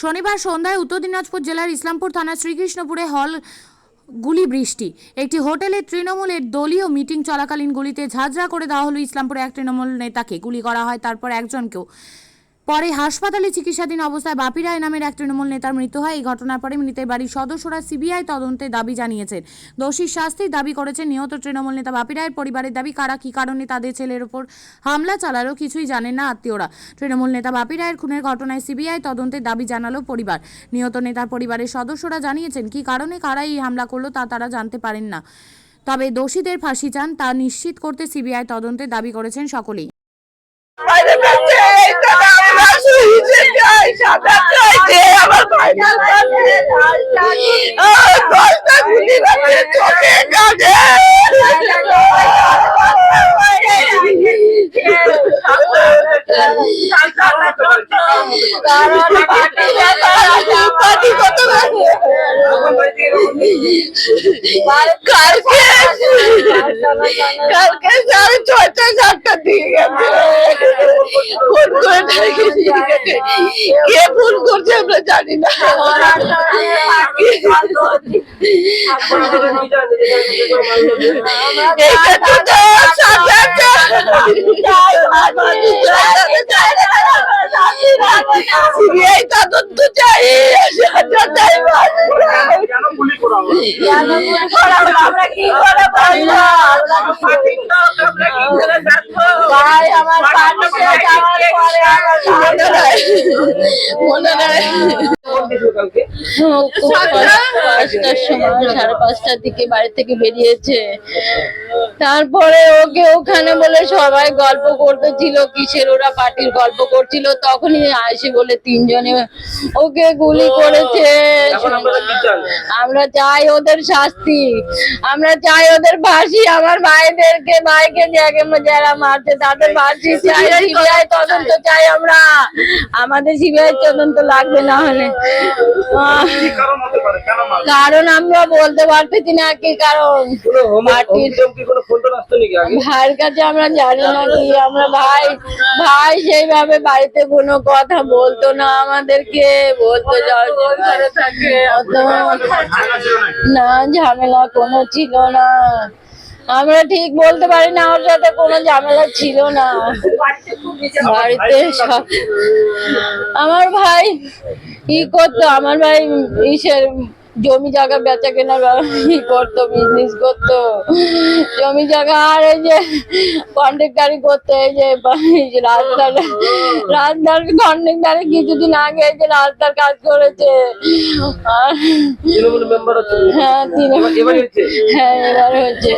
শনিবার সন্ধ্যায় উত্তর দিনাজপুর জেলার ইসলামপুর থানার শ্রীকৃষ্ণপুরে হল গুলি বৃষ্টি। একটি হোটেলে তৃণমূলের দলীয় মিটিং চলাকালীন গুলিতে ঝাঁঝরা করে দেওয়া হলো ইসলামপুরে এক তৃণমূল নেতাকে। গুলি করা হয় তারপর একজনকেও। পরে হাসপাতালে চিকিৎসাধীন অবস্থায় বাপি রায় নামের এক তৃণমূল নেতার মৃত্যু হয়। এই ঘটনার পরে মৃতের বাড়ির সদস্যরা সিবিআই তদন্তে দাবি জানিয়েছেন। দোষীর শাস্তির দাবি করেছেন নিহত তৃণমূল নেতা বাপি রায়ের পরিবারের দাবি, কারা কী কারণে তাদের ছেলের ওপর হামলা চালালো কিছুই জানেন না আত্মীয়রা। তৃণমূল নেতা বাপি রায়ের খুনের ঘটনায় সিবিআই তদন্তের দাবি জানালো পরিবার। নিহত নেতার পরিবারের সদস্যরা জানিয়েছেন, কী কারণে কারা এই হামলা করল তা তারা জানতে পারেন না। তবে দোষীদের ফাঁসি চান তা নিশ্চিত করতে সিবিআই তদন্তের দাবি করেছেন সকলেই বাইরে বেঁচে এইটা না আমরা শুয়েছে যাই সাদা চাই যে আমার দশটা গুলি চোখে কাটে পার্টি কত কালকে কালকে সাড়ে ছয়টা সাতটা দিয়ে গেছে ফোন করে ডেকে নিয়ে গেছে। কে ফোন করছে আমরা জানি না এইটা পাঁচটার সময় সাড়ে পাঁচটার দিকে বাড়ি থেকে বেরিয়েছে। তারপরে ওকে ওখানে বলে সবাই গল্প করতেছিল কিসের ওরা পার্টির গল্প করছিল তখনই আইসি বলে তিনজনে ওকে গুলি করেছে। আমরা চাই ওদের শাস্তি আমরা চাই ওদের ফাঁসি আমার ভাইদেরকে ভাইকে যারা মারছে তাদের ফাঁসি চাই সিবিআই তদন্ত চাই। আমরা। আমাদের সিবিআই তদন্ত লাগবে না হলে। কারণ আমরা বলতে পারতেছি না কি কারণ? পার্টির ভাইয়ের কাছে আমরা জানি না কি আমরা ভাই ভাই সেইভাবে বাড়িতে কোনো কথা বলতো না আমাদেরকে বলতো না ঝামেলা কোনো ছিল না। আমরা ঠিক বলতে পারি না ওর সাথে কোনো ঝামেলা ছিল না। বাড়িতে সব আমার ভাই ই করতো? আমার ভাই ইসের জমি জায়গা বেচা কেনা বা- ই করতো বিজনেস করতো। জমি জায়গা আর এই যে কন্ট্রাক্টারি করতো এই যে যে রাস্তার রাস্তার কন্ট্রাক্টারি কিছুদিন আগে এই যে রাস্তার কাজ করেছে। হ্যাঁ তিন হ্যাঁ এবার হচ্ছে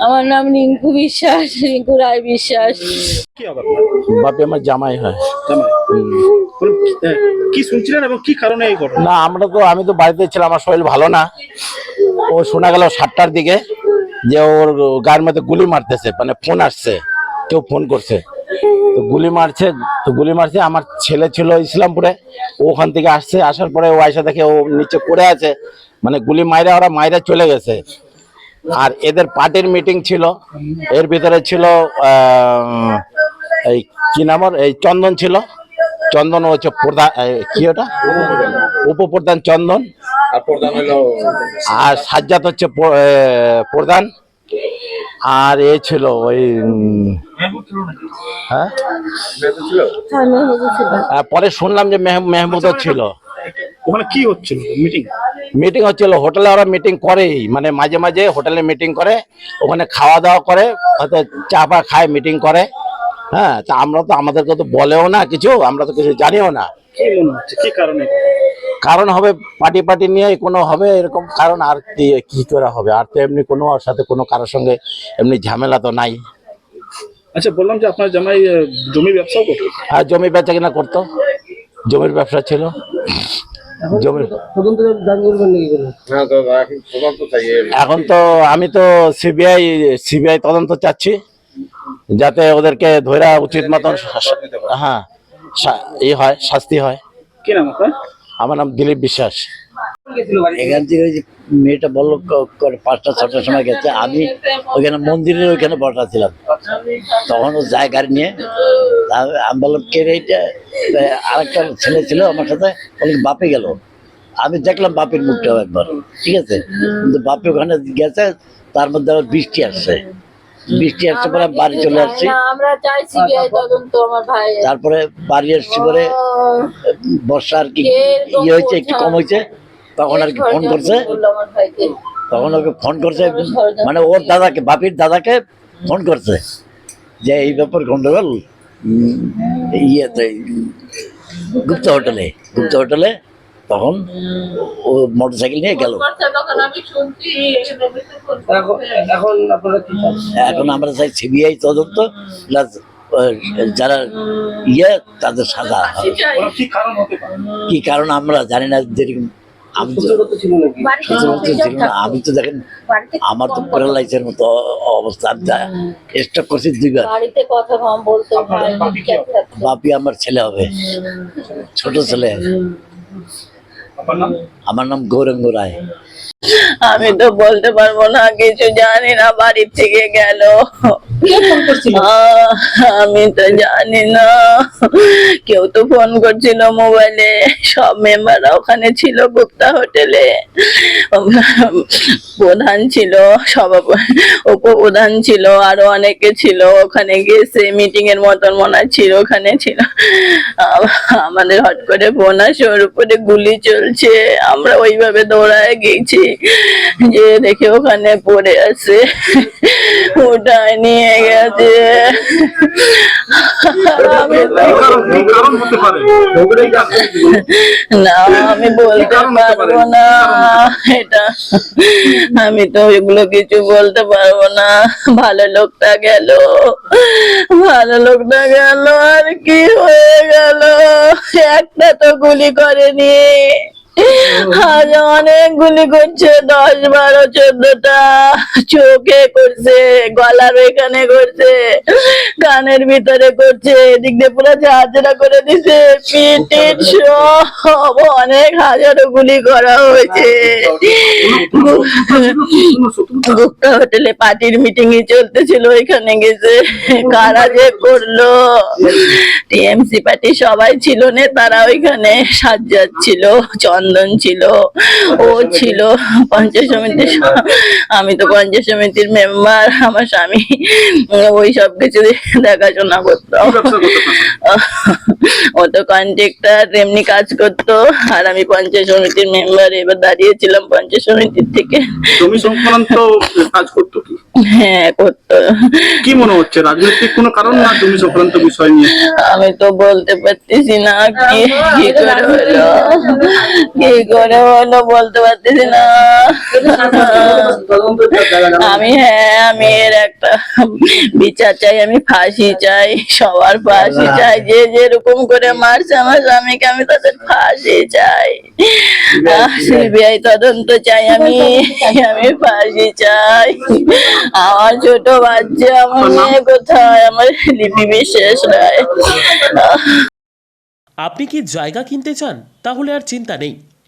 আমার নাম রিঙ্কু বিশ্বাস রিঙ্কু রায় বিশ্বাস। কি হবে আপনার? বাপি আমার জামাই হয়। জামাই। বলুন, আহ, কি শুনছিলেন এবং কি কারণে এই ঘটনা? না আমরা তো আমি তো বাড়িতে ছিলাম আমার শরীর ভালো না। ও শোনা গেল সাতটার দিকে যে ওর গায়ের মধ্যে গুলি মারতেছে মানে ফোন আসছে কেউ ফোন করছে। তো গুলি মারছে তো গুলি মারছে আমার ছেলে ছিল ইসলামপুরে ও ওখান থেকে আসছে আসার পরে ও আয়সা দেখে ও নিচে পড়ে আছে মানে গুলি মাইরা ওরা মাইরা চলে গেছে। আর এদের পার্টির মিটিং ছিল। এর ভিতরে ছিল এই কি নাম এই চন্দন ছিল। চন্দন হচ্ছে প্রধান কি ওটা? উপপ্রধান চন্দন। আর সাজ্জাদ হচ্ছে প্রধান। আর এ ছিল ওই হ্যাঁ? আর পরে শুনলাম যে মেহ- মেহমুদও ছিল। ওখানে কি হচ্ছিল মিটিং মিটিং হচ্ছিল হোটেলে ওরা মিটিং করেই মানে মাঝে মাঝে হোটেলে মিটিং করে ওখানে খাওয়া দাওয়া করে হয়তো চা পা খায় মিটিং করে হ্যাঁ তা আমরা তো আমাদেরকে তো বলেও না কিছু আমরা তো কিছু জানিও না। কি কারণে? কারণ হবে পার্টি পার্টি নিয়ে কোনো হবে এরকম কারণ আর কি কি করে হবে? আর তো এমনি কোনো ওর সাথে কোনো কারোর সঙ্গে এমনি ঝামেলা তো নাই। আচ্ছা বললাম যে আপনার জামাই জমি ব্যবসাও করতো? আর জমি বেচা কিনা করতো? জমির ব্যবসা ছিল। এখন তো আমি তো সিবিআই সিবিআই তদন্ত চাচ্ছি যাতে ওদেরকে ধরা উচিত মতন হ্যাঁ ই হয় শাস্তি হয়। কি নাম আমার নাম দিলীপ বিশ্বাস। এখান থেকে ওই যে মেয়েটা বলল করে পাঁচটা ছটার সময় গেছে। আমি ওইখানে মন্দিরের ওইখানে বসা ছিলাম। তখন ও যায় গাড়ি নিয়ে। আমি- বললাম কে রে এটা? তা আরেকটা ছেলে ছিল আমার সাথে বলে বাপে গেল। আমি দেখলাম বাপের মুখটাও একবার ঠিক আছে? কিন্তু বাপে ওখানে গেছে তার মধ্যে আবার বৃষ্টি আসছে। বৃষ্টি আসছে পরে বাড়ি চলে আসছি। তারপরে বাড়ি আসছি পরে বর্ষা আর কি ইয়ে হয়েছে একটু কম হয়েছে তখন আর কি ফোন করছে। তখন ওকে ফোন করছে মানে ওর দাদাকে বাপির দাদাকে ফোন করছে। যে এই ব্যাপার গন্ডগোল ইয়েতে গুপ্তা হোটেলে গুপ্তা হোটেলে তখন ও মোটর সাইকেল নিয়ে গেল। এখন আমরা চাই সিবিআই তদন্ত প্লাস যারা ইয়ে তাদের সাজা কি কারণ আমরা জানি না যেরকম আমি তো। আমি দেখেন আমার তো প্যারালাইসের মতো অবস্থা। আমি স্টক করছি দুইবার। বাড়িতে কথা কম বলতো ভাই বাপি আমার ছেলে হবে। ছোট ছেলে। আমার নাম গৌরাঙ্গ রায়। আমি তো বলতে পারব না কিছু জানি না বাড়ি থেকে গেল। আমি তো জানি না। কেউ তো ফোন করছিল মোবাইলে সব মেম্বাররা ওখানে ছিল গুপ্তা হোটেলে। প্রধান ছিল সভাপতি উপপ্রধান ছিল আরও অনেকে ছিল। ওখানে গেছে মিটিং এর মতন মনে ছিল ওখানে ছিল। আমাদের হট করে ফোন আসে ওর উপরে গুলি চলছে। আমরা ওইভাবে দৌড়ায় গেছি। যে দেখে ওখানে পড়ে আছে। ওটাই নিয়ে গেছে। না আমি বলতে পারব না। এটা আমি তো এগুলো কিছু বলতে পারব না। ভালো লোকটা গেল। ভালো লোকটা গেল আর কি হয়ে গেল? একটা তো গুলি করেনি। আজ অনেক গুলি করছে, দশ, বারো, চোদ্দটা চোখে করছে, গলার এখানে করছে কানের ভিতরে করছে, এদিক দিয়ে পুরো ঝাঁঝরা করে দিছে, পিটির অনেক হাজারো গুলি করা হয়েছে। গুপ্তা হোটেলে পার্টির মিটিং এ চলতেছিল, ওইখানে গেছে। কারা যে করল? টিএমসি পার্টি সবাই ছিল নে, তারা ওইখানে সাজ্জাদ ছিল চন্দন ছিল ও ছিল পঞ্চায়েত সমিতির আমি তো পঞ্চায়েত সমিতির মেম্বার আমার স্বামী ওই সব কিছু দেখাশোনা করতো। ও তো কন্ট্রাক্টর এমনি কাজ করতো আর আমি পঞ্চায়েত সমিতির মেম্বার এবার দাঁড়িয়েছিলাম পঞ্চায়েত সমিতির থেকে। জমি সংক্রান্ত কাজ করতো কি? হ্যাঁ করতো। কি মনে হচ্ছে রাজনৈতিক কোনো কারণ না জমি সংক্রান্ত বিষয় নিয়ে? আমি তো বলতে পারতেছি না কি কি করে হলো? কি করে হলো বলতে পারতেছি না। আমি হ্যাঁ আমি এর একটা বিচার চাই আমি ফাঁসি চাই সবার ফাঁসি চাই যে যেরকম করে মারছে আমার স্বামীকে আমি তাদের ফাঁসি চাই। সিবিআই তদন্ত চাই আমি আমি ফাঁসি চাই। আমার ছোট বাচ্চা আমার মেয়ে কোথায়? আমার লিপি বিশ্বাস রায় আপনি কি জায়গা কিনতে চান? তাহলে আর চিন্তা নেই।